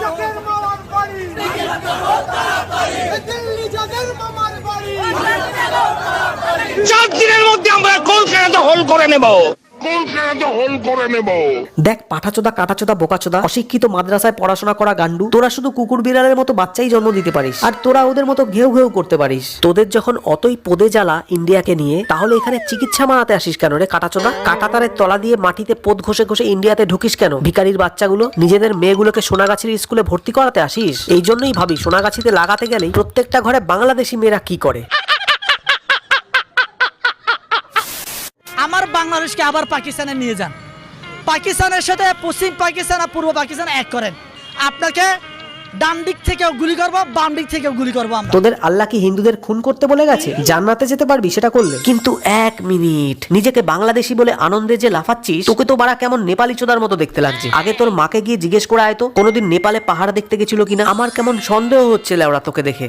চকের মামার বাড়ি। দিল্লি যাদের মামার বাড়ি। চার দিনের মধ্যে আমরা কলকাতা হোল করে নেব? নেব। দেখ, পাঠাচোদা, কাটাচোদা, বোকাচোদা, অশিক্ষিত মাদ্রাসায় পড়াশোনা করা গান্ডু তোরা শুধু কুকুর বিড়ালের মতো বাচ্চাই জন্ম দিতে পারিস, আর তোরা ওদের মতো ঘেউ ঘেউ করতে পারিস। তোদের যখন অতই পদে জ্বালা ইন্ডিয়াকে নিয়ে, তাহলে এখানে চিকিৎসা মারাতে আসিস কেন রে কাটাচোদা? কাটাতারের তলা দিয়ে মাটিতে পদ ঘষে ঘষে ইন্ডিয়াতে ঢুকিস কেন? ভিকারির বাচ্চাগুলো নিজেদের মেয়েগুলোকে সোনাগাছির স্কুলে ভর্তি করাতে আসিস? এই জন্যই ভাবি, সোনাগাছিতে লাগাতে গেলেই প্রত্যেকটা ঘরে বাংলাদেশি মেয়েরা কি করে? আমার বাংলাদেশকে আবার পাকিস্তানে নিয়ে যান। পাকিস্তানের সাথে পশ্চিম পাকিস্তান আর পূর্ব পাকিস্তান এক করেন। আপনাকে ডান দিক থেকেও গুলি করব বাম দিক থেকেও গুলি করব তোদের আল্লাহ কি হিন্দুদের খুন করতে বলে গেছে? জান্নাতে যেতে পারবি সেটা করলে। কিন্তু এক মিনিট নিজেকে বাংলাদেশি বলে আনন্দে যে লাফাচ্ছিস তোকে তো বাড়া কেমন নেপালি চোদার মতো দেখতে লাগছে। আগে তোর মাকে গিয়ে জিজ্ঞেস করে আয় তো কোনোদিন নেপালে পাহাড় দেখতে গেছিল কিনা? আমার কেমন সন্দেহ হচ্ছে লেওড়া তোকে দেখে।